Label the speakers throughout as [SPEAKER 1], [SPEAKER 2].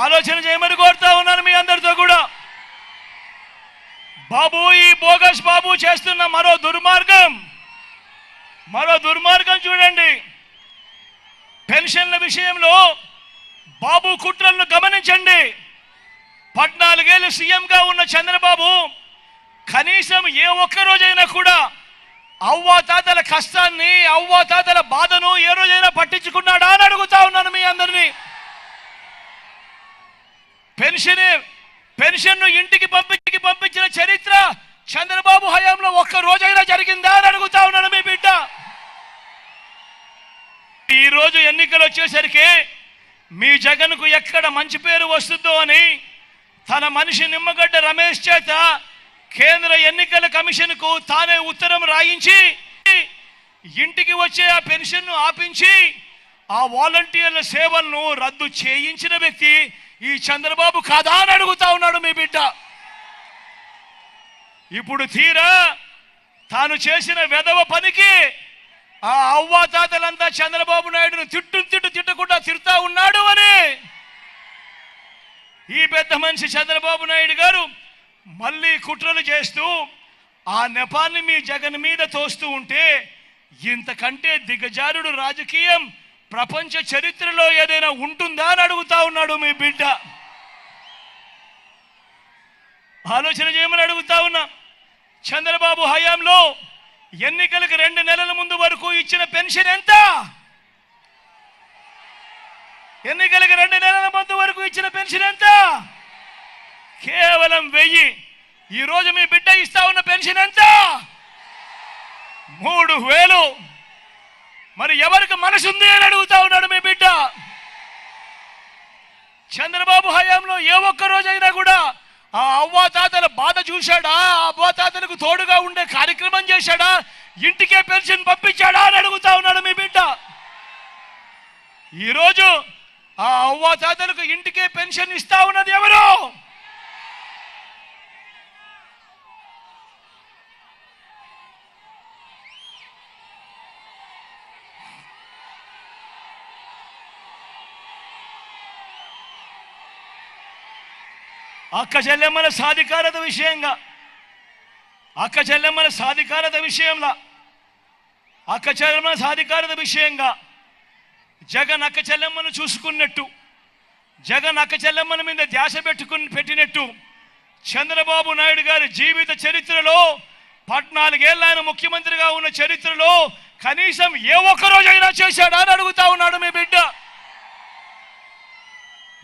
[SPEAKER 1] ఆలోచన చేయమని కోరుతా ఉన్నాను మీ అందరితో కూడా. బాబు ఈ బోగస్ బాబు చేస్తున్న మరో దుర్మార్గం. మరో దుర్మార్గం చూడండి. పెన్షన్ల విషయంలో బాబు కుట్రలను గమనించండి. పద్నాలుగేళ్ళు సీఎంగా ఉన్న చంద్రబాబు కనీసం ఏ ఒక్క రోజైనా కూడా అవ్వా తాతల కష్టాన్ని అవ్వా తాతల బాధను ఏ రోజైనా పట్టించుకున్నాడా అని అడుగుతా ఉన్నాను మీ అందరినీ. పెన్షన్ పెన్షన్ను ఇంటికి పంపించి పంపించిన చరిత్ర చంద్రబాబు హయాంలో ఒక్క రోజైనా జరిగిందా అని అడుగుతా ఉన్నాను మీ బిడ్డ. ఈ రోజు ఎన్నికలు వచ్చేసరికి మీ జగన్కు ఎక్కడ మంచి పేరు వస్తుందో అని తన మనిషి నిమ్మగడ్డ రమేష్ చేత కేంద్ర ఎన్నికల కమిషన్కు తానే ఉత్తరం రాయించి ఇంటికి వచ్చే ఆ పెన్షన్ను ఆపించి ఆ వాలంటీర్ల సేవలను రద్దు చేయించిన వ్యక్తి ఈ చంద్రబాబు కాదా అని అడుగుతా ఉన్నాడు మీ బిడ్డ. ఇప్పుడు తీరా తాను చేసిన వెధవ పనికి ఆ అవ్వాతాతలంతా చంద్రబాబు నాయుడును తిట్టు తిట్టు తిట్టకుండా తిడతా ఉన్నాడు అని. ఈ పెద్ద మనిషి చంద్రబాబు నాయుడు గారు మళ్ళీ కుట్రలు చేస్తూ ఆ నెపాన్ని మీ జగన్ మీద తోస్తూ ఉంటే ఇంతకంటే దిగజారుడు రాజకీయం ప్రపంచ చరిత్రలో ఏదైనా ఉంటుందా అని అడుగుతా ఉన్నాడు మీ బిడ్డ. ఆలోచన చేయమని అడుగుతా ఉన్నా. చంద్రబాబు హయాంలో ఎన్నికలకు రెండు నెలల ముందు వరకు ఇచ్చిన పెన్షన్ ఎంత? ఎన్నికలకు రెండు నెలల ముందు వరకు ఇచ్చిన పెన్షన్ ఎంత? కేవలం వెయ్యి. ఈరోజు మీ బిడ్డ ఇస్తా ఉన్న పెన్షన్ ఎంత? మూడు వేలు. మరి ఎవరికి మనసుంది అని అడుగుతా ఉన్నాడు మీ బిడ్డ? చంద్రబాబు హయాంలో ఏ ఒక్క రోజైనా కూడా ఆ అవ్వాతాతల బాధ చూశాడా? ఆ అవ్వాతాతలకు తోడుగా ఉండే కార్యక్రమం చేశాడా? ఇంటికే పెన్షన్ పంపించాడా అని అడుగుతా ఉన్నాడు మీ బిడ్డ. ఈరోజు ఆ అవ్వాతాతలకు ఇంటికే పెన్షన్ ఇస్తా ఉన్నది ఎవరు? అక్క చెల్లెమ్మల సాధికారత విషయంగా అక్క చెల్లెమ్మల సాధికారత విషయంలో అక్క చెల్లెమ్మల సాధికారత విషయంగా జగన్ అక్క చెల్లెమ్మను చూసుకున్నట్టు జగన్ అక్క చెల్లెమ్మల మీద ధ్యాస పెట్టుకుని పెట్టినట్టు చంద్రబాబు నాయుడు గారి జీవిత చరిత్రలో పద్నాలుగేళ్ళు ఆయన ముఖ్యమంత్రిగా ఉన్న చరిత్రలో కనీసం ఏ ఒక్కరోజైనా చేశాడా అని అడుగుతా ఉన్నాడు మీ బిడ్డ.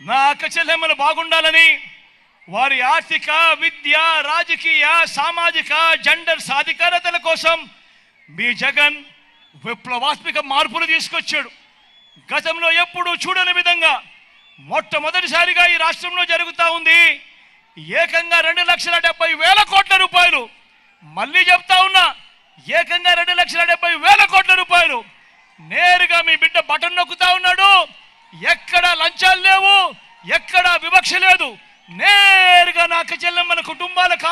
[SPEAKER 1] నా అక్క చెల్లెమ్మలు బాగుండాలని వారి ఆర్థిక విద్య రాజకీయ సామాజిక జెండర్ సాధికారతల కోసం మీ జగన్ విప్లవాత్మక మార్పులు తీసుకొచ్చాడు. గతంలో ఎప్పుడూ చూడని విధంగా మొట్టమొదటిసారిగా ఈ రాష్ట్రంలో జరుగుతూ ఉంది. ఏకంగా రెండు లక్షల డెబ్బై వేల కోట్ల రూపాయలు. మళ్ళీ చెప్తా ఉన్నా ఏకంగా రెండు లక్షల డెబ్బై వేల కోట్ల రూపాయలు. నేరుగా మీ బిడ్డ బటన్ నొక్కుతా ఉన్నాడు. ఎక్కడ లంచాలు లేవు ఎక్కడ వివక్ష లేదు. నేరుగా నాకు మన కుటుంబాల కా